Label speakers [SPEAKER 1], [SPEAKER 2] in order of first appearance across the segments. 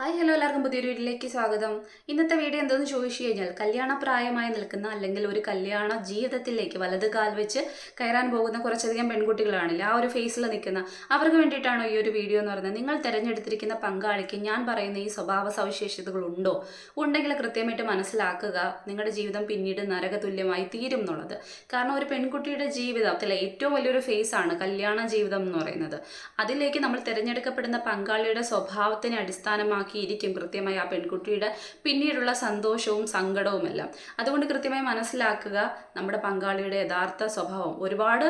[SPEAKER 1] Hi hello എല്ലാവർക്കും പുതിയൊരു വീട്ടിലേക്ക് സ്വാഗതം. ഇന്നത്തെ വീഡിയോ എന്തെന്ന് ചോദിച്ചു കഴിഞ്ഞാൽ കല്യാണ പ്രായമായി നിൽക്കുന്ന അല്ലെങ്കിൽ ഒരു കല്യാണ ജീവിതത്തിലേക്ക് വലത് കാൽ വെച്ച് കയറാൻ പോകുന്ന കുറച്ചധികം പെൺകുട്ടികളാണല്ലേ? ആ ഒരു ഫേസിൽ നിൽക്കുന്ന. അവർക്ക് വേണ്ടിയിട്ടാണോ ഈ ഒരു വീഡിയോ എന്ന് പറയുന്നത്? നിങ്ങൾ തിരഞ്ഞെടുത്തിരിക്കുന്ന പങ്കാളിക്ക് ഞാൻ പറയുന്ന ഈ സ്വഭാവ സവിശേഷതകൾ ഉണ്ടോ? ഉണ്ടെങ്കിൽ കൃത്യമായിട്ട് മനസ്സിലാക്കുക നിങ്ങളുടെ ജീവിതം പിന്നീട് നരകതുല്യമായി തീരും എന്നുള്ളത്. കാരണം ഒരു പെൺകുട്ടിയുടെ ജീവിതത്തിലെ ഏറ്റവും വലിയൊരു ഫേസാണ് കല്യാണ ജീവിതം എന്ന് പറയുന്നത്. അതിലേക്ക് നമ്മൾ തിരഞ്ഞെടുക്കപ്പെടുന്ന പങ്കാളിയുടെ സ്വഭാവത്തിനെ അടിസ്ഥാനമാക്കിയിരിക്കും കൃത്യമായി ആ പെൺകുട്ടിയുടെ. പിന്നീടുള്ള സന്തോഷവും സങ്കടവും എല്ലാം. അതുകൊണ്ട് കൃത്യമായി മനസ്സിലാക്കുക നമ്മുടെ പങ്കാളിയുടെ യഥാർത്ഥ സ്വഭാവം. ഒരുപാട്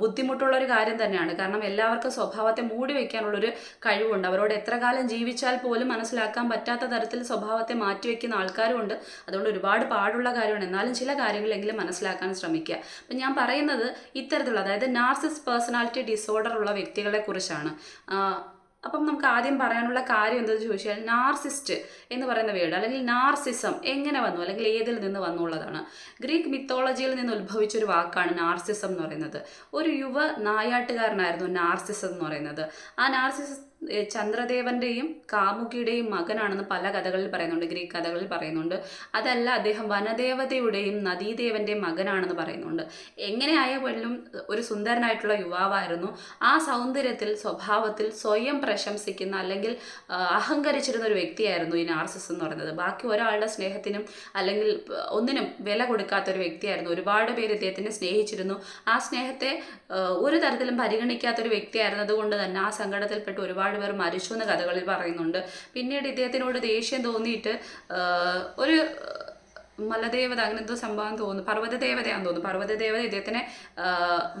[SPEAKER 1] ബുദ്ധിമുട്ടുള്ള ഒരു കാര്യം തന്നെയാണ്. കാരണം എല്ലാവർക്കും സ്വഭാവത്തെ മൂടി വയ്ക്കാനുള്ളൊരു കഴിവുണ്ട്. അവരോട് എത്ര കാലം ജീവിച്ചാൽ പോലും മനസ്സിലാക്കാൻ പറ്റാത്ത തരത്തിൽ സ്വഭാവത്തെ മാറ്റിവെക്കുന്ന ആൾക്കാരുമുണ്ട്. അതുകൊണ്ട് ഒരുപാട് പാടുള്ള കാര്യമാണ്. എന്നാലും ചില കാര്യങ്ങളെങ്കിലും മനസ്സിലാക്കാൻ ശ്രമിക്കുക. അപ്പം ഞാൻ പറയുന്നത് ഇത്തരത്തിലുള്ള അതായത് നാർസിസ് പേഴ്സണാലിറ്റി ഡിസോർഡർ ഉള്ള വ്യക്തികളെ കുറിച്ചാണ്. അപ്പം നമുക്ക് ആദ്യം പറയാനുള്ള കാര്യം എന്താണെന്ന് ചോദിച്ചാൽ നാർസിസ്റ്റ് എന്ന് പറയുന്ന വേർഡ് അല്ലെങ്കിൽ നാർസിസം എങ്ങനെ വന്നു അല്ലെങ്കിൽ ഏതിൽ നിന്ന് വന്നുള്ളതാണ്. ഗ്രീക്ക് മിത്തോളജിയിൽ നിന്ന് ഉത്ഭവിച്ച ഒരു വാക്കാണ് നാർസിസം എന്ന് പറയുന്നത്. ഒരു യുവ നായാട്ടുകാരനായിരുന്നു നാർസിസം എന്ന് പറയുന്നത്. ആ നാർസിസ് ചന്ദ്രദേവന്റെയും കാമുകിയുടെയും മകനാണെന്ന് പല കഥകളിൽ പറയുന്നുണ്ട് ഗ്രീക്ക് കഥകളിൽ പറയുന്നുണ്ട്. അതല്ല അദ്ദേഹം വനദേവതയുടെയും നദീദേവന്റെയും മകനാണെന്ന് പറയുന്നുണ്ട്. എങ്ങനെയായാലും ഒരു സുന്ദരനായിട്ടുള്ള യുവാവായിരുന്നു. ആ സൗന്ദര്യത്തിൽ സ്വഭാവത്തിൽ സ്വയം പ്രശംസിക്കുന്ന അല്ലെങ്കിൽ അഹങ്കരിച്ചിരുന്ന ഒരു വ്യക്തിയായിരുന്നു ഈ നാർസിസ് എന്ന് പറയുന്നത്. ബാക്കി ഒരാളുടെ സ്നേഹത്തിനും അല്ലെങ്കിൽ ഒന്നിനും വില കൊടുക്കാത്ത ഒരു വ്യക്തിയായിരുന്നു. ഒരുപാട് പേര് ഇദ്ദേഹത്തിനെ സ്നേഹിച്ചിരുന്നു. ആ സ്നേഹത്തെ ഒരു തരത്തിലും പരിഗണിക്കാത്ത ഒരു വ്യക്തിയായിരുന്നത് തന്നെ ആ സങ്കടത്തിൽപ്പെട്ട് ഒരുപാട് പേർ മരിച്ചു എന്ന് കഥകളിൽ പറയുന്നുണ്ട്. പിന്നീട് ഇദ്ദേഹത്തിനോട് ദേഷ്യം തോന്നിയിട്ട് ഒരു മലദേവത അങ്ങനെ എന്തോ സംഭവം തോന്നുന്നു. പർവത ദേവതയാന്ന് തോന്നുന്നു. പർവത ദേവത ഇദ്ദേഹത്തിനെ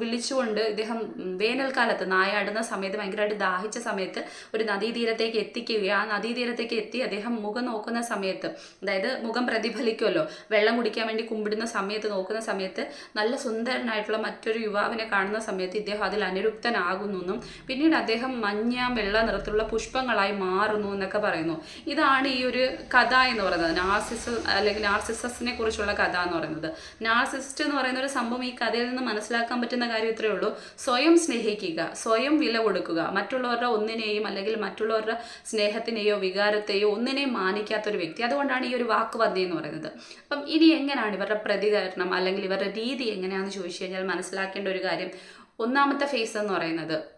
[SPEAKER 1] വിളിച്ചുകൊണ്ട് ഇദ്ദേഹം വേനൽക്കാലത്ത് നായാടുന്ന സമയത്ത് ഭയങ്കരമായിട്ട് ദാഹിച്ച സമയത്ത് ഒരു നദീതീരത്തേക്ക് എത്തിക്കുകയും ആ നദീതീരത്തേക്ക് എത്തി അദ്ദേഹം മുഖം നോക്കുന്ന സമയത്ത് അതായത് മുഖം പ്രതിഫലിക്കുമല്ലോ വെള്ളം കുടിക്കാൻ വേണ്ടി കുമ്പിടുന്ന സമയത്ത് നോക്കുന്ന സമയത്ത് നല്ല സുന്ദരനായിട്ടുള്ള മറ്റൊരു യുവാവിനെ കാണുന്ന സമയത്ത് ഇദ്ദേഹം അതിൽ അനുരുക്തനാകുന്നു പിന്നീട് അദ്ദേഹം മഞ്ഞ വെള്ള നിറത്തിലുള്ള പുഷ്പങ്ങളായി മാറുന്നു എന്നൊക്കെ പറയുന്നു. ഇതാണ് ഈ ഒരു കഥ എന്ന് പറയുന്നത്. നാർസിസ് അല്ലെങ്കിൽ നാർസിസസിനെ കുറിച്ചുള്ള കഥ എന്ന് പറയുന്നത്. നാർസിസ്റ്റ് എന്ന് പറയുന്ന ഒരു സംഭവം ഈ കഥയിൽ നിന്ന് മനസ്സിലാക്കാൻ പറ്റുന്ന കാര്യം ഇത്രയേ ഉള്ളൂ. സ്വയം സ്നേഹിക്കുക സ്വയം വില കൊടുക്കുക മറ്റുള്ളവരുടെ ഒന്നിനെയും അല്ലെങ്കിൽ മറ്റുള്ളവരുടെ സ്നേഹത്തിനെയോ വികാരത്തെയോ ഒന്നിനെയും മാനിക്കാത്ത ഒരു വ്യക്തി. അതുകൊണ്ടാണ് ഈ ഒരു വാക്ക് വന്നേ എന്ന് പറയുന്നത്. അപ്പം ഇനി എങ്ങനെയാണ് ഇവരുടെ പ്രതികരണം അല്ലെങ്കിൽ ഇവരുടെ രീതി എങ്ങനെയാണെന്ന് ചോദിച്ചു കഴിഞ്ഞാൽ മനസ്സിലാക്കേണ്ട ഒരു കാര്യം ഒന്നാമത്തെ ഫേസ് എന്ന് പറയുന്നത്.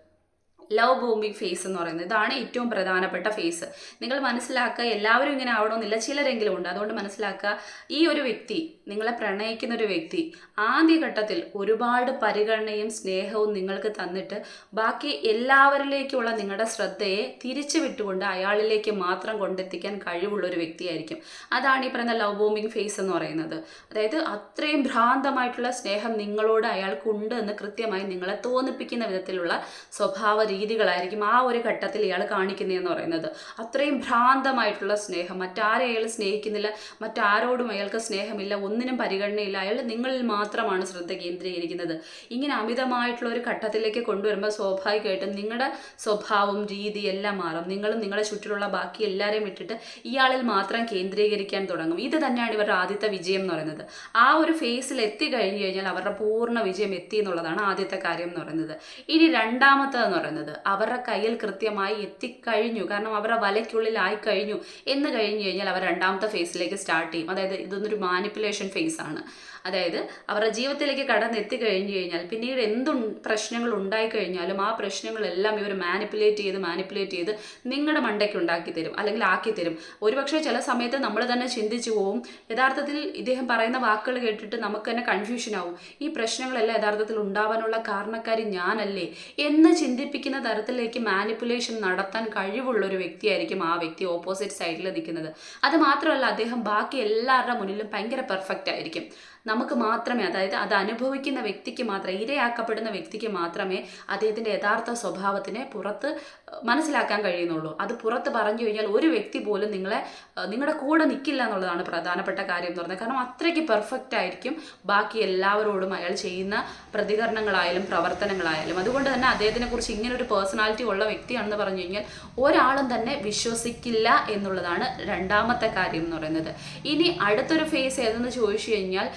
[SPEAKER 1] ലവ് ബോംബിംഗ് ഫേസ് എന്ന് പറയുന്നത്. ഇതാണ് ഏറ്റവും പ്രധാനപ്പെട്ട ഫേസ് നിങ്ങൾ മനസ്സിലാക്കുക എല്ലാവരും ഇങ്ങനെ ആവണമെന്നില്ല ചിലരെങ്കിലും ഉണ്ട്. അതുകൊണ്ട് മനസ്സിലാക്കുക ഈ ഒരു വ്യക്തി നിങ്ങളെ പ്രണയിക്കുന്ന ഒരു വ്യക്തി ആദ്യഘട്ടത്തിൽ ഒരുപാട് പരിഗണനയും സ്നേഹവും നിങ്ങൾക്ക് തന്നിട്ട് ബാക്കി എല്ലാവരിലേക്കുള്ള നിങ്ങളുടെ ശ്രദ്ധയെ തിരിച്ചു വിട്ടുകൊണ്ട് അയാളിലേക്ക് മാത്രം കൊണ്ടെത്തിക്കാൻ കഴിവുള്ള ഒരു വ്യക്തിയായിരിക്കും. അതാണ് ഈ പറയുന്ന ലവ് ബോംബിംഗ് ഫേസ് എന്ന് പറയുന്നത്. അതായത് അത്രയും ഭ്രാന്തമായിട്ടുള്ള സ്നേഹം നിങ്ങളോട് അയാൾക്കുണ്ട് എന്ന് കൃത്യമായി നിങ്ങളെ തോന്നിപ്പിക്കുന്ന വിധത്തിലുള്ള സ്വഭാവ രീതികളായിരിക്കും ആ ഒരു ഘട്ടത്തിൽ ഇയാൾ കാണിക്കുന്നതെന്ന് പറയുന്നത്. അത്രയും ഭ്രാന്തമായിട്ടുള്ള സ്നേഹം. മറ്റാരെ അയാൾ സ്നേഹിക്കുന്നില്ല മറ്റാരോടും അയാൾക്ക് സ്നേഹമില്ല ഒന്നിനും പരിഗണനയില്ല. അയാൾ നിങ്ങളിൽ മാത്രമാണ് ശ്രദ്ധ കേന്ദ്രീകരിക്കുന്നത്. ഇങ്ങനെ അമിതമായിട്ടുള്ള ഒരു ഘട്ടത്തിലേക്ക് കൊണ്ടുവരുമ്പോൾ സ്വാഭാവികമായിട്ടും നിങ്ങളുടെ സ്വഭാവം രീതി എല്ലാം മാറും. നിങ്ങളും നിങ്ങളുടെ ചുറ്റിലുള്ള ബാക്കി എല്ലാവരെയും വിട്ടിട്ട് ഇയാളിൽ മാത്രം കേന്ദ്രീകരിക്കാൻ തുടങ്ങും. ഇത് തന്നെയാണ് ഇവരുടെ ആദ്യത്തെ വിജയം എന്ന് പറയുന്നത്. ആ ഒരു ഫേസിൽ എത്തി കഴിഞ്ഞു കഴിഞ്ഞാൽ അവരുടെ പൂർണ വിജയം എത്തി എന്നുള്ളതാണ് ആദ്യത്തെ കാര്യം എന്ന് പറയുന്നത്. ഇനി രണ്ടാമത്തതെന്ന് പറയുന്നത് അവരുടെ കയ്യിൽ കൃത്യമായി എത്തിക്കഴിഞ്ഞു. കാരണം അവരുടെ വലയ്ക്കുള്ളിൽ ആയി കഴിഞ്ഞു എന്ന് കഴിഞ്ഞു കഴിഞ്ഞാൽ അവർ രണ്ടാമത്തെ ഫേസിലേക്ക് സ്റ്റാർട്ട് ചെയ്യും. അതായത് ഇതൊന്നൊരു മാനിപ്പുലേഷൻ ഫേസ് ആണ്. അതായത് അവരുടെ ജീവിതത്തിലേക്ക് കടന്നെത്തി എത്തിക്കഴിഞ്ഞു കഴിഞ്ഞാൽ പിന്നീട് എന്തു പ്രശ്നങ്ങൾ ഉണ്ടായി കഴിഞ്ഞാലും ആ പ്രശ്നങ്ങളെല്ലാം ഇവർ മാനിപ്പുലേറ്റ് ചെയ്ത് മാനിപ്പുലേറ്റ് ചെയ്ത് നിങ്ങളുടെ മണ്ടയ്ക്ക് ഉണ്ടാക്കി തരും അല്ലെങ്കിൽ ആക്കി തരും. ഒരുപക്ഷെ ചില സമയത്ത് നമ്മൾ തന്നെ ചിന്തിച്ചു പോവും യഥാർത്ഥത്തിൽ ഇദ്ദേഹം പറയുന്ന വാക്കുകൾ കേട്ടിട്ട് നമുക്ക് തന്നെ കൺഫ്യൂഷൻ ആവും. ഈ പ്രശ്നങ്ങളെല്ലാം യഥാർത്ഥത്തിൽ ഉണ്ടാവാനുള്ള കാരണക്കാരി ഞാനല്ലേ? എന്ന് ചിന്തിപ്പിക്കുന്ന തരത്തിലേക്ക് മാനിപ്പുലേഷൻ നടത്താൻ കഴിവുള്ള ഒരു വ്യക്തിയായിരിക്കും ആ വ്യക്തി ഓപ്പോസിറ്റ് സൈഡിൽ നിൽക്കുന്നത് അത് മാത്രമല്ല അദ്ദേഹം ബാക്കി എല്ലാവരുടെ മുന്നിലും ഭയങ്കര പെർഫെക്റ്റ് ആയിരിക്കും. നമുക്ക് മാത്രമേ അതായത് അത് അനുഭവിക്കുന്ന വ്യക്തിക്ക് മാത്രമേ ഇരയാക്കപ്പെടുന്ന വ്യക്തിക്ക് മാത്രമേ അദ്ദേഹത്തിന്റെ യഥാർത്ഥ സ്വഭാവത്തിനെ പുറത്ത് മനസ്സിലാക്കാൻ കഴിയുന്നുള്ളൂ. അത് പുറത്ത് പറഞ്ഞു കഴിഞ്ഞാൽ ഒരു വ്യക്തി പോലും നിങ്ങളെ നിങ്ങളുടെ കൂടെ നിൽക്കില്ല എന്നുള്ളതാണ് പ്രധാനപ്പെട്ട കാര്യം എന്ന് പറയുന്നത്. കാരണം അത്രയ്ക്ക് പെർഫെക്റ്റ് ആയിരിക്കും ബാക്കി എല്ലാവരോടും അയാൾ ചെയ്യുന്ന പ്രതികരണങ്ങളായാലും പ്രവർത്തനങ്ങളായാലും. അതുകൊണ്ട് തന്നെ അദ്ദേഹത്തിനെ കുറിച്ച് ഇങ്ങനെ ഒരു പേഴ്സണാലിറ്റി ഉള്ള വ്യക്തിയാണെന്ന് പറഞ്ഞു കഴിഞ്ഞാൽ ഒരാളും തന്നെ വിശ്വസിക്കില്ല എന്നുള്ളതാണ് രണ്ടാമത്തെ കാര്യം എന്ന് പറയുന്നത്. ഇനി അടുത്തൊരു ഫേസ് ഏതെന്ന് ചോദിച്ചു കഴിഞ്ഞാൽ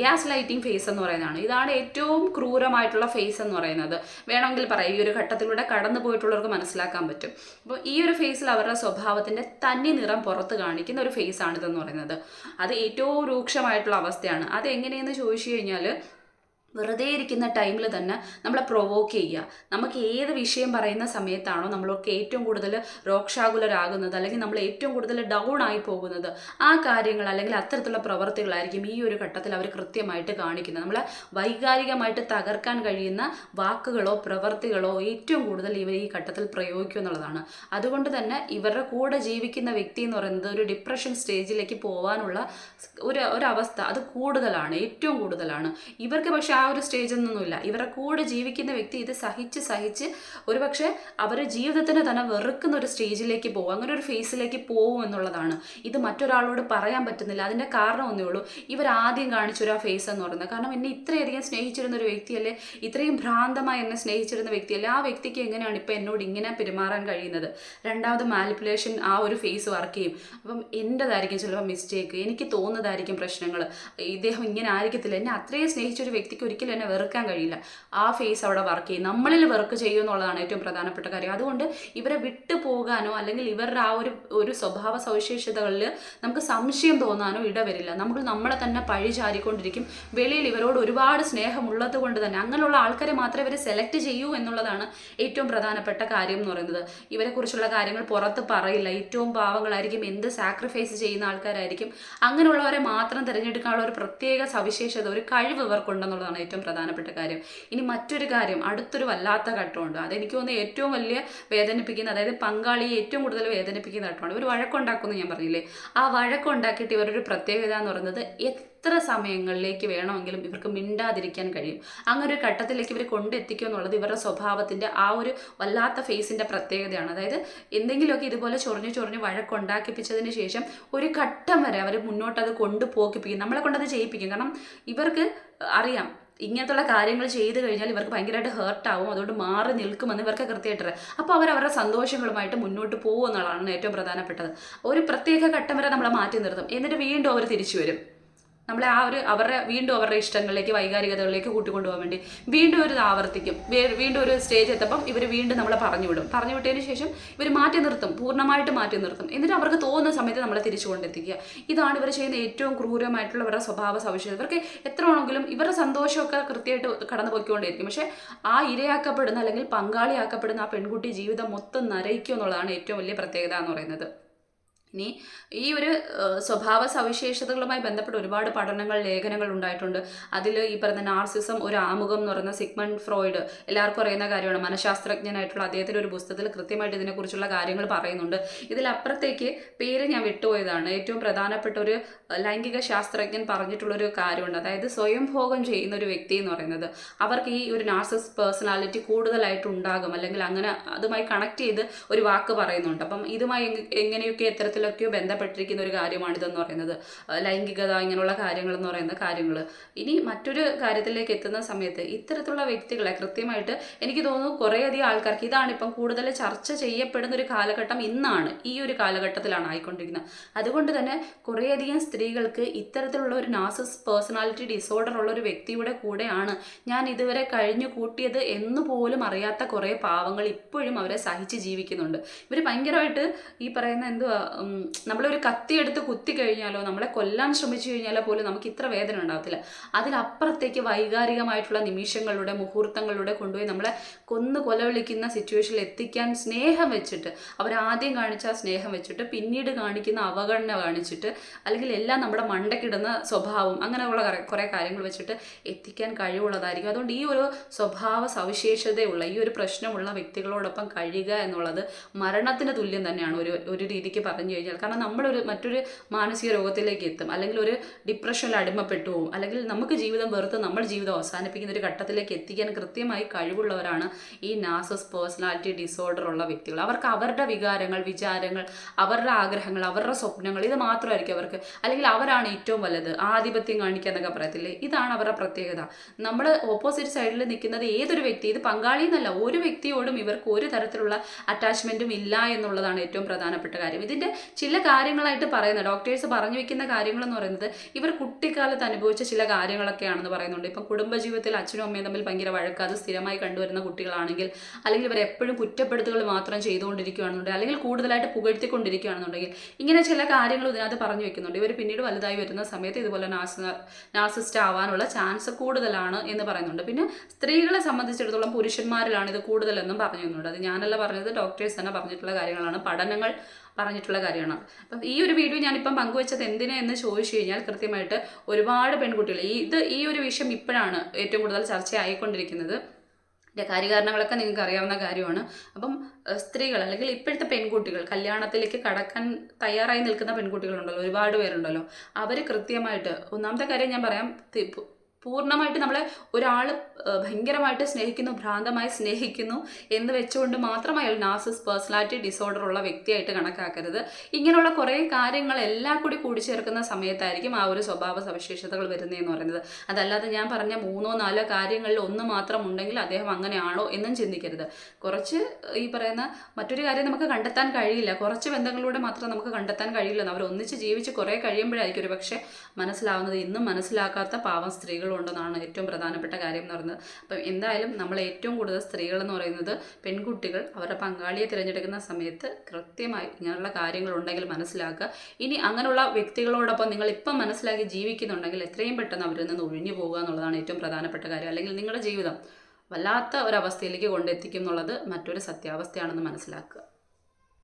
[SPEAKER 1] ഗ്യാസ് ലൈറ്റിംഗ് ഫേസ് എന്ന് പറയുന്നതാണ്. ഇതാണ് ഏറ്റവും ക്രൂരമായിട്ടുള്ള ഫേസ് എന്ന് പറയുന്നത്. വേണമെങ്കിൽ പറയാം ഈ ഒരു ഘട്ടത്തിലൂടെ കടന്നു പോയിട്ടുള്ളവർക്ക് മനസ്സിലാക്കാൻ പറ്റും. അപ്പോൾ ഈ ഒരു ഫേസിൽ അവരുടെ സ്വഭാവത്തിന്റെ തന്നി നിറം പുറത്ത് കാണിക്കുന്ന ഒരു ഫേസ് ആണിതെന്ന് പറയുന്നത്. അത് ഏറ്റവും രൂക്ഷമായിട്ടുള്ള അവസ്ഥയാണ്. അത് എങ്ങനെയെന്ന് ചോദിച്ചു കഴിഞ്ഞാൽ വെറുതെ ഇരിക്കുന്ന ടൈമിൽ തന്നെ നമ്മളെ പ്രൊവോക്ക് ചെയ്യുക. നമുക്ക് ഏത് വിഷയം പറയുന്ന സമയത്താണോ നമ്മളൊക്കെ ഏറ്റവും കൂടുതൽ രോക്ഷാകുലരാകുന്നത് അല്ലെങ്കിൽ നമ്മൾ ഏറ്റവും കൂടുതൽ ഡൗൺ ആയി പോകുന്നത്. ആ കാര്യങ്ങൾ അല്ലെങ്കിൽ അത്തരത്തിലുള്ള പ്രവർത്തികളായിരിക്കും ഈ ഒരു ഘട്ടത്തിൽ അവർ കൃത്യമായിട്ട് കാണിക്കുന്നത്. നമ്മളെ വൈകാരികമായിട്ട് തകർക്കാൻ കഴിയുന്ന വാക്കുകളോ പ്രവർത്തികളോ ഏറ്റവും കൂടുതൽ ഇവർ ഈ ഘട്ടത്തിൽ പ്രയോഗിക്കും എന്നുള്ളതാണ്. അതുകൊണ്ട് തന്നെ ഇവരുടെ കൂടെ ജീവിക്കുന്ന വ്യക്തി എന്ന് പറയുന്നത് ഒരു ഡിപ്രഷൻ സ്റ്റേജിലേക്ക് പോകാനുള്ള ഒരു ഒരവസ്ഥ അത് കൂടുതലാണ് ഏറ്റവും കൂടുതലാണ്. ഇവർക്ക് പക്ഷേ ആ ഒരു സ്റ്റേജിൽ നിന്നൊന്നുമില്ല ഇവരുടെ കൂടെ ജീവിക്കുന്ന വ്യക്തി ഇത് സഹിച്ച് സഹിച്ച് ഒരുപക്ഷെ അവർ ജീവിതത്തിന് തന്നെ വെറുക്കുന്ന ഒരു സ്റ്റേജിലേക്ക് പോകും. അങ്ങനെ ഒരു ഫേസിലേക്ക് പോകും എന്നുള്ളതാണ്. ഇത് മറ്റൊരാളോട് പറയാൻ പറ്റുന്നില്ല. അതിന്റെ കാരണം ഒന്നേ ഉള്ളൂ. ഇവർ ആദ്യം കാണിച്ചൊരു ആ ഫേസ് എന്ന് പറയുന്നത്. കാരണം എന്നെ ഇത്രയധികം സ്നേഹിച്ചിരുന്ന ഒരു വ്യക്തിയല്ലേ ഇത്രയും ഭ്രാന്തമായി എന്നെ സ്നേഹിച്ചിരുന്ന വ്യക്തിയല്ലേ ആ വ്യക്തിക്ക് എങ്ങനെയാണ് ഇപ്പം എന്നോട് ഇങ്ങനെ പെരുമാറാൻ കഴിയുന്നത്? രണ്ടാമത് മാനിപ്പുലേഷൻ ആ ഒരു ഫേസ് വർക്ക് ചെയ്യും. അപ്പം എന്റെതായിരിക്കും ചിലപ്പോൾ മിസ്റ്റേക്ക് എനിക്ക് തോന്നുന്നതായിരിക്കും പ്രശ്നങ്ങൾ ഇദ്ദേഹം ഇങ്ങനെ ആയിരിക്കത്തില്ല. എന്നെ അത്രയും സ്നേഹിച്ച ഒരു വ്യക്തിക്ക് ഒരിക്കലും എന്നെ വെറുക്കാൻ കഴിയില്ല. ആ ഫേസ് അവിടെ വർക്ക് ചെയ്യും. നമ്മളിൽ വർക്ക് ചെയ്യും എന്നുള്ളതാണ് ഏറ്റവും പ്രധാനപ്പെട്ട കാര്യം. അതുകൊണ്ട് ഇവരെ വിട്ടു പോകാനോ അല്ലെങ്കിൽ ഇവരുടെ ആ ഒരു ഒരു സ്വഭാവ സവിശേഷതകളിൽ നമുക്ക് സംശയം തോന്നാനോ ഇടവരില്ല നമ്മൾ നമ്മളെ തന്നെ പഴി ചാരിക്കൊണ്ടിരിക്കും. വെളിയിൽ ഇവരോട് ഒരുപാട് സ്നേഹമുള്ളത് കൊണ്ട് തന്നെ. അങ്ങനെയുള്ള ആൾക്കാരെ മാത്രമേ ഇവർ സെലക്ട് ചെയ്യൂ എന്നുള്ളതാണ് ഏറ്റവും പ്രധാനപ്പെട്ട കാര്യം എന്ന് പറയുന്നത്. ഇവരെക്കുറിച്ചുള്ള കാര്യങ്ങൾ പുറത്ത് പറയില്ല. ഏറ്റവും പാവങ്ങളായിരിക്കും. എന്ത് സാക്രിഫൈസ് ചെയ്യുന്ന ആൾക്കാരായിരിക്കും. അങ്ങനെയുള്ളവരെ മാത്രം തിരഞ്ഞെടുക്കാനുള്ള ഒരു പ്രത്യേക സവിശേഷത ഒരു കഴിവ് ഇവർക്കുണ്ടെന്നുള്ളതാണ് ഏറ്റവും പ്രധാനപ്പെട്ട കാര്യം. ഇനി മറ്റൊരു കാര്യം അടുത്തൊരു വല്ലാത്ത ഘട്ടമുണ്ട്. അതെനിക്ക് തോന്നുന്നു ഏറ്റവും വലിയ വേദനിപ്പിക്കുന്ന അതായത് പങ്കാളിയെ ഏറ്റവും കൂടുതൽ വേദനിപ്പിക്കുന്ന ഘട്ടമാണ്. ഇവർ വഴക്കുണ്ടാക്കുമെന്ന് ഞാൻ പറഞ്ഞില്ലേ? ആ വഴക്കുണ്ടാക്കിയിട്ട് ഇവരൊരു പ്രത്യേകത എന്ന് പറയുന്നത് എത്ര സമയങ്ങളിലേക്ക് വേണമെങ്കിലും ഇവർക്ക് മിണ്ടാതിരിക്കാൻ കഴിയും. അങ്ങനെ ഒരു ഘട്ടത്തിലേക്ക് ഇവർ കൊണ്ടെത്തിക്കുക എന്നുള്ളത് ഇവരുടെ സ്വഭാവത്തിന്റെ ആ ഒരു വല്ലാത്ത ഫേസിന്റെ പ്രത്യേകതയാണ്. അതായത് എന്തെങ്കിലുമൊക്കെ ഇതുപോലെ ചൊറിഞ്ഞ് ചൊറിഞ്ഞ് വഴക്കുണ്ടാക്കിപ്പിച്ചതിന് ശേഷം ഒരു ഘട്ടം വരെ അവർ മുന്നോട്ട് അത് കൊണ്ടുപോക്കിപ്പിക്കും നമ്മളെ കൊണ്ടത് ചെയ്യിപ്പിക്കും. കാരണം ഇവർക്ക് അറിയാം ഇങ്ങനത്തുള്ള കാര്യങ്ങൾ ചെയ്തു കഴിഞ്ഞാൽ ഇവർക്ക് ഭയങ്കരമായിട്ട് ഹേർട്ടാവും അതുകൊണ്ട് മാറി നിൽക്കുമെന്ന് ഇവർക്ക് കൃത്യമായിട്ട് അപ്പോൾ അവർ അവരുടെ സന്തോഷങ്ങളുമായിട്ട് മുന്നോട്ട് പോകും എന്നുള്ളതാണ് ഏറ്റവും പ്രധാനപ്പെട്ടത്. ഒരു പ്രത്യേക ഘട്ടം വരെ നമ്മളെ മാറ്റി നിർത്തും. എന്നിട്ട് വീണ്ടും അവർ തിരിച്ചു വരും. നമ്മളെ ആ ഒരു അവരുടെ വീണ്ടും അവരുടെ ഇഷ്ടങ്ങളിലേക്ക് വൈകാരികതകളിലേക്ക് കൂട്ടിക്കൊണ്ടുപോകാൻ വേണ്ടി വീണ്ടും ഒരു ആവർത്തിക്കും. വീണ്ടും ഒരു സ്റ്റേജ് എത്തപ്പം ഇവർ വീണ്ടും നമ്മളെ പറഞ്ഞു വിടും. പറഞ്ഞു വിട്ടതിന് ശേഷം ഇവർ മാറ്റി നിർത്തും. പൂർണമായിട്ട് മാറ്റി നിർത്തും. എന്നിട്ട് അവർക്ക് തോന്നുന്ന സമയത്ത് നമ്മളെ തിരിച്ചു കൊണ്ടെത്തിക്കുക ഇതാണ് ഇവർ ചെയ്യുന്ന ഏറ്റവും ക്രൂരമായിട്ടുള്ള ഇവരുടെ സ്വഭാവ സവിശേഷത. ഇവർക്ക് എത്ര ആണെങ്കിലും ഇവരുടെ സന്തോഷമൊക്കെ കൃത്യമായിട്ട് കടന്നു പോയിക്കൊണ്ടിരിക്കും പക്ഷേ ആ ഇരയാക്കപ്പെടുന്ന അല്ലെങ്കിൽ പങ്കാളിയാക്കപ്പെടുന്ന ആ പെൺകുട്ടി ജീവിതം മൊത്തം നരയിക്കും എന്നുള്ളതാണ് ഏറ്റവും വലിയ പ്രത്യേകത എന്ന് പറയുന്നത്. ഇനി ഈ ഒരു സ്വഭാവ സവിശേഷതകളുമായി ബന്ധപ്പെട്ട് ഒരുപാട് പഠനങ്ങൾ ലേഖനങ്ങൾ ഉണ്ടായിട്ടുണ്ട്. അതിൽ ഈ പറയുന്ന നാർസിസം ഒരു ആമുഖം എന്ന് പറയുന്ന സിഗ്മണ്ട് ഫ്രോയിഡ് എല്ലാവർക്കും അറിയുന്ന കാര്യമാണ്. മനഃശാസ്ത്രജ്ഞനായിട്ടുള്ള അദ്ദേഹത്തിന്റെ ഒരു പുസ്തകത്തിൽ കൃത്യമായിട്ട് ഇതിനെക്കുറിച്ചുള്ള കാര്യങ്ങൾ പറയുന്നുണ്ട്. ഇതിലപ്പുറത്തേക്ക് പേര് ഞാൻ വിട്ടുപോയതാണ്. ഏറ്റവും പ്രധാനപ്പെട്ട ഒരു ലൈംഗിക ശാസ്ത്രജ്ഞൻ പറഞ്ഞിട്ടുള്ളൊരു കാര്യമുണ്ട്. അതായത് സ്വയം ഭോഗം ചെയ്യുന്ന ഒരു വ്യക്തി എന്ന് പറയുന്നത്. അവർക്ക് ഈ ഒരു നാർസിസ് പേഴ്സണാലിറ്റി കൂടുതലായിട്ട് ഉണ്ടാകും. അല്ലെങ്കിൽ അങ്ങനെ അതുമായി കണക്ട് ചെയ്ത് ഒരു വാക്ക് പറയുന്നുണ്ട്. അപ്പം ഇതുമായി എങ്ങനെയൊക്കെ എങ്ങനെയൊക്കെ എത്തരത്തിലൊക്കെയോ ബന്ധപ്പെട്ടിരിക്കുന്ന ഒരു കാര്യമാണിതെന്ന് പറയുന്നത്. ലൈംഗികത ഇങ്ങനെയുള്ള കാര്യങ്ങൾ എന്ന് പറയുന്ന കാര്യങ്ങൾ. ഇനി മറ്റൊരു കാര്യത്തിലേക്ക് എത്തുന്ന സമയത്ത് ഇത്തരത്തിലുള്ള വ്യക്തികളെ കൃത്യമായിട്ട് എനിക്ക് തോന്നുന്നു കുറേയധികം ആൾക്കാർക്ക് ഇതാണ് ഇപ്പം കൂടുതൽ ചർച്ച ചെയ്യപ്പെടുന്ന ഒരു കാലഘട്ടം ഇന്നാണ് ഈ ഒരു കാലഘട്ടത്തിലാണ് ആയിക്കൊണ്ടിരിക്കുന്നത്. അതുകൊണ്ട് തന്നെ കുറേയധികം സ്ത്രീകൾക്ക് ഇത്തരത്തിലുള്ള ഒരു നാസസ് പേഴ്സണാലിറ്റി ഡിസോർഡർ ഉള്ള ഒരു വ്യക്തിയുടെ കൂടെയാണ് ഞാൻ ഇതുവരെ കഴിഞ്ഞു കൂട്ടിയത് എന്ന് പോലും അറിയാത്ത കുറേ പാവങ്ങൾ ഇപ്പോഴും അവരെ സഹിച്ച് ജീവിക്കുന്നുണ്ട്. ഇവർ ഭയങ്കരമായിട്ട് ഈ പറയുന്ന എന്തുവാ നമ്മളൊരു കത്തി എടുത്ത് കുത്തി കഴിഞ്ഞാലോ നമ്മളെ കൊല്ലാൻ ശ്രമിച്ചു കഴിഞ്ഞാലോ പോലും നമുക്ക് ഇത്ര വേദന ഉണ്ടാകത്തില്ല അതിലപ്പുറത്തേക്ക് വൈകാരികമായിട്ടുള്ള നിമിഷങ്ങളിലൂടെ മുഹൂർത്തങ്ങളിലൂടെ കൊണ്ടുപോയി നമ്മളെ കൊന്ന് കൊലവിളിക്കുന്ന സിറ്റുവേഷനിൽ എത്തിക്കാൻ സ്നേഹം വെച്ചിട്ട് അവരാദ്യം കാണിച്ച ആ സ്നേഹം വെച്ചിട്ട് പിന്നീട് കാണിക്കുന്ന അവഗണന കാണിച്ചിട്ട് അല്ലെങ്കിൽ എല്ലാം നമ്മുടെ മണ്ടക്കിടുന്ന സ്വഭാവം അങ്ങനെയുള്ള കുറേ കാര്യങ്ങൾ വെച്ചിട്ട് എത്തിക്കാൻ കഴിവുള്ളതായിരിക്കും. അതുകൊണ്ട് ഈ ഒരു സ്വഭാവ സവിശേഷതയുള്ള ഈ ഒരു പ്രശ്നമുള്ള വ്യക്തികളോടൊപ്പം കഴിയുക എന്നുള്ളത് മരണത്തിന് തുല്യം തന്നെയാണ് ഒരു ഒരു രീതിക്ക് പറഞ്ഞു കഴിഞ്ഞാൽ. കാരണം നമ്മളൊരു മറ്റൊരു മാനസിക രോഗത്തിലേക്ക് എത്തും. അല്ലെങ്കിൽ ഒരു ഡിപ്രഷനിൽ അടിമപ്പെട്ടു പോകും അല്ലെങ്കിൽ നമുക്ക് ജീവിതം വെറുത്ത് നമ്മൾ ജീവിതം അവസാനിപ്പിക്കുന്ന ഒരു ഘട്ടത്തിലേക്ക് എത്തിക്കാൻ കൃത്യമായി കഴിവുള്ളവരാണ് ഈ നാസസ് പേഴ്സണാലിറ്റി ഡിസോർഡർ ഉള്ള വ്യക്തികൾ. അവർക്ക് അവരുടെ വികാരങ്ങൾ വിചാരങ്ങൾ അവരുടെ ആഗ്രഹങ്ങൾ അവരുടെ സ്വപ്നങ്ങൾ ഇത് മാത്രമായിരിക്കും അവർക്ക്. അല്ലെങ്കിൽ അവരാണ് ഏറ്റവും വലുത്. ആധിപത്യം കാണിക്കുക എന്നൊക്കെ പറയത്തില്ലേ? ഇതാണ് അവരുടെ പ്രത്യേകത. നമ്മൾ ഓപ്പോസിറ്റ് സൈഡിൽ നിൽക്കുന്നത് ഏതൊരു വ്യക്തി ഇത് പങ്കാളി എന്നല്ല. ഒരു വ്യക്തിയോടും ഇവർക്ക് ഒരു തരത്തിലുള്ള അറ്റാച്ച്മെന്റും ഇല്ല എന്നുള്ളതാണ് ഏറ്റവും പ്രധാനപ്പെട്ട കാര്യം. ഇതിന്റെ ചില കാര്യങ്ങളായിട്ട് പറയുന്നത് ഡോക്ടേഴ്സ് പറഞ്ഞു വെക്കുന്ന കാര്യങ്ങളെന്ന് പറയുന്നത് ഇവർ കുട്ടിക്കാലത്ത് അനുഭവിച്ച ചില കാര്യങ്ങളൊക്കെയാണെന്ന് പറയുന്നുണ്ട്. ഇപ്പം കുടുംബജീവിതത്തിൽ അച്ഛനും അമ്മയും തമ്മിൽ ഭയങ്കര വഴക്ക് അത് സ്ഥിരമായി കണ്ടുവരുന്ന കുട്ടികളാണെങ്കിൽ അല്ലെങ്കിൽ ഇവർ എപ്പോഴും കുറ്റപ്പെടുത്തുകൾ മാത്രം ചെയ്തുകൊണ്ടിരിക്കുകയാണെന്നുണ്ടെങ്കിൽ അല്ലെങ്കിൽ കൂടുതലായിട്ട് പുകഴ്ത്തിക്കൊണ്ടിരിക്കുകയാണെന്നുണ്ടെങ്കിൽ ഇങ്ങനെ ചില കാര്യങ്ങൾ ഇതിനകത്ത് പറഞ്ഞു വെക്കുന്നുണ്ട്. ഇവർ പിന്നീട് വലുതായി വരുന്ന സമയത്ത് ഇതുപോലെ നാസ് നാസിസ്റ്റ് ആവാനുള്ള ചാൻസ് കൂടുതലാണ് എന്ന് പറയുന്നുണ്ട്. പിന്നെ സ്ത്രീകളെ സംബന്ധിച്ചിടത്തോളം പുരുഷന്മാരിലാണ് ഇത് കൂടുതലെന്നും പറഞ്ഞു തന്നുണ്ട് അത് ഞാനല്ല പറഞ്ഞത് ഡോക്ടേഴ്സ് തന്നെ പറഞ്ഞിട്ടുള്ള കാര്യങ്ങളാണ്. പഠനങ്ങൾ പറഞ്ഞിട്ടുള്ള കാര്യമാണ്. അപ്പം ഈ ഒരു വീഡിയോ ഞാനിപ്പം പങ്കുവച്ചത് എന്തിനാ എന്ന് ചോദിച്ചു കഴിഞ്ഞാൽ കൃത്യമായിട്ട് ഒരുപാട് പെൺകുട്ടികൾ ഈ ഇത് ഈ ഒരു വിഷയം ഇപ്പോഴാണ് ഏറ്റവും കൂടുതൽ ചർച്ചയായിക്കൊണ്ടിരിക്കുന്നത്. ഇതിന്റെ കാര്യകാരണങ്ങളൊക്കെ നിങ്ങൾക്ക് അറിയാവുന്ന കാര്യമാണ്. അപ്പം സ്ത്രീകൾ അല്ലെങ്കിൽ ഇപ്പോഴത്തെ പെൺകുട്ടികൾ കല്യാണത്തിലേക്ക് കടക്കാൻ തയ്യാറായി നിൽക്കുന്ന പെൺകുട്ടികളുണ്ടല്ലോ ഒരുപാട് പേരുണ്ടല്ലോ അവർ കൃത്യമായിട്ട് ഒന്നാമത്തെ കാര്യം ഞാൻ പറയാം പൂർണമായിട്ട് നമ്മളെ ഒരാൾ ഭയങ്കരമായിട്ട് സ്നേഹിക്കുന്നു ഭ്രാന്തമായി സ്നേഹിക്കുന്നു എന്ന് വെച്ചുകൊണ്ട് മാത്രം അയാൾ നാർസിസ് പേഴ്സണാലിറ്റി ഡിസോർഡർ ഉള്ള വ്യക്തിയായിട്ട് കണക്കാക്കരുത്. ഇങ്ങനെയുള്ള കുറേ കാര്യങ്ങൾ എല്ലാം കൂടി കൂടിച്ചേർക്കുന്ന സമയത്തായിരിക്കും ആ ഒരു സ്വഭാവ സവിശേഷതകൾ വരുന്നതെന്ന് പറയുന്നത്. അതല്ലാതെ ഞാൻ പറഞ്ഞ മൂന്നോ നാലോ കാര്യങ്ങളിൽ ഒന്ന് മാത്രം ഉണ്ടെങ്കിൽ അദ്ദേഹം അങ്ങനെയാണോ എന്നും ചിന്തിക്കരുത്. കുറച്ച് ഈ പറയുന്ന മറ്റൊരു കാര്യം നമുക്ക് കണ്ടെത്താൻ കഴിയില്ല. കുറച്ച് ബന്ധങ്ങളിലൂടെ മാത്രം നമുക്ക് കണ്ടെത്താൻ കഴിയില്ല. അവർ ഒന്നിച്ച് ജീവിച്ച് കുറേ കഴിയുമ്പോഴായിരിക്കും ഒരു പക്ഷേ മനസ്സിലാവുന്നത് ഇന്നും മനസ്സിലാക്കാത്ത പാവം സ്ത്രീകളുണ്ടെന്നാണ് ഏറ്റവും പ്രധാനപ്പെട്ട കാര്യം എന്ന് പറയുന്നത്. അപ്പം എന്തായാലും നമ്മൾ ഏറ്റവും കൂടുതൽ സ്ത്രീകൾ എന്ന് പറയുന്നത് പെൺകുട്ടികൾ അവരുടെ പങ്കാളിയെ തിരഞ്ഞെടുക്കുന്ന സമയത്ത് കൃത്യമായി ഇങ്ങനെയുള്ള കാര്യങ്ങളുണ്ടെങ്കിൽ മനസ്സിലാക്കുക. ഇനി അങ്ങനെയുള്ള വ്യക്തികളോടൊപ്പം നിങ്ങൾ ഇപ്പം മനസ്സിലാക്കി ജീവിക്കുന്നുണ്ടെങ്കിൽ എത്രയും പെട്ടെന്ന് അവരിൽ നിന്ന് ഒഴിഞ്ഞു പോകുക എന്നുള്ളതാണ് ഏറ്റവും പ്രധാനപ്പെട്ട കാര്യം. അല്ലെങ്കിൽ നിങ്ങളുടെ ജീവിതം വല്ലാത്ത ഒരവസ്ഥയിലേക്ക് കൊണ്ടെത്തിക്കും എന്നുള്ളത് മറ്റൊരു സത്യാവസ്ഥയാണെന്ന് മനസ്സിലാക്കുക.